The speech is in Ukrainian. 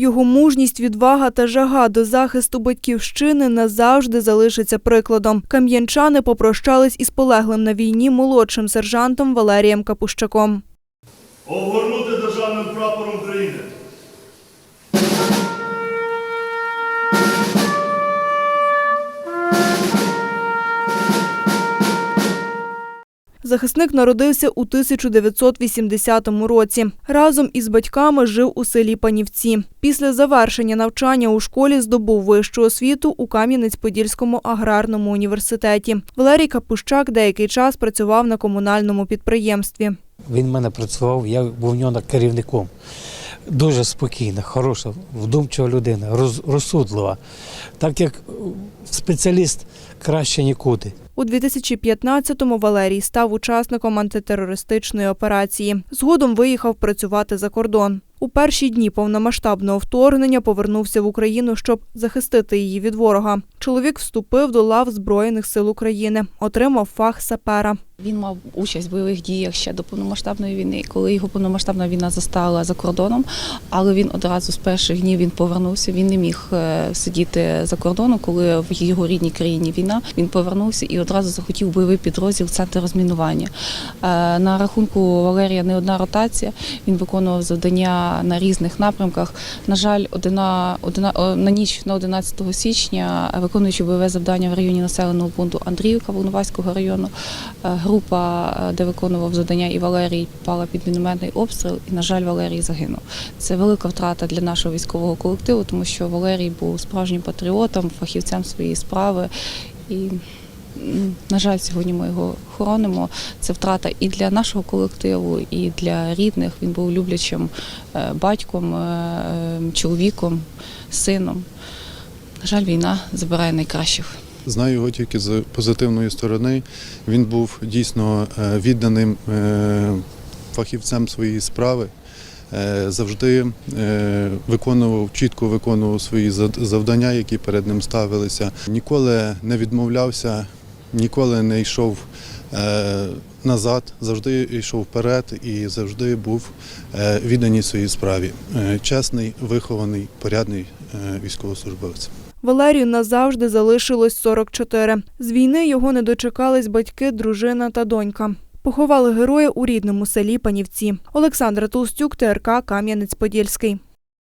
Його мужність, відвага та жага до захисту батьківщини назавжди залишиться прикладом. Кам'янчани попрощались із полеглим на війні молодшим сержантом Валерієм Капущаком. Огорнути державним прапором України. Захисник народився у 1980 році. Разом із батьками жив у селі Панівці. Після завершення навчання у школі здобув вищу освіту у Кам'янець-Подільському аграрному університеті. Валерій Капущак деякий час працював на комунальному підприємстві. Він в мене працював, я був в нього керівником. Дуже спокійна, хороша, вдумчива людина, роз, розсудлива. Так як спеціаліст краще нікуди. У 2015-му Валерій став учасником антитерористичної операції. Згодом виїхав працювати за кордон. У перші дні повномасштабного вторгнення повернувся в Україну, щоб захистити її від ворога. Чоловік вступив до лав Збройних сил України, отримав фах сапера. Він мав участь в бойових діях ще до повномасштабної війни, коли його повномасштабна війна застала за кордоном. Але він одразу з перших днів він повернувся. Він не міг е, сидіти за кордоном, коли в його рідній країні війна. Він повернувся і одразу захотів бойовий підрозділ центр розмінування. Е, На рахунку Валерія не одна ротація. Він виконував завдання на різних напрямках. На жаль, одина, одина, о, на ніч на 11 січня, е, виконуючи бойове завдання в районі населеного пункту Андріївка Волноваського району. Група, е, де виконував завдання, і Валерій попала під мінометний обстріл. І, на жаль, Валерій загинув. Це велика втрата для нашого військового колективу, тому що Валерій був справжнім патріотом, фахівцем своєї справи. І, на жаль, сьогодні ми його хоронимо. Це втрата і для нашого колективу, і для рідних. Він був люблячим е, батьком, е, чоловіком, сином. На жаль, війна забирає найкращих. Знаю його тільки з позитивної сторони. Він був дійсно е, відданим е, фахівцем своєї справи. Е, Завжди виконував, чітко виконував свої завдання, які перед ним ставилися. Ніколи не відмовлявся, ніколи не йшов назад, завжди йшов вперед і завжди був відданий своїй справі. Чесний, вихований, порядний військовослужбовець. Валерію назавжди залишилось 44. З війни його не дочекались батьки, дружина та донька. Поховали героя у рідному селі Панівці. Олександра Толстюк, ТРК Кам'янець-Подільський.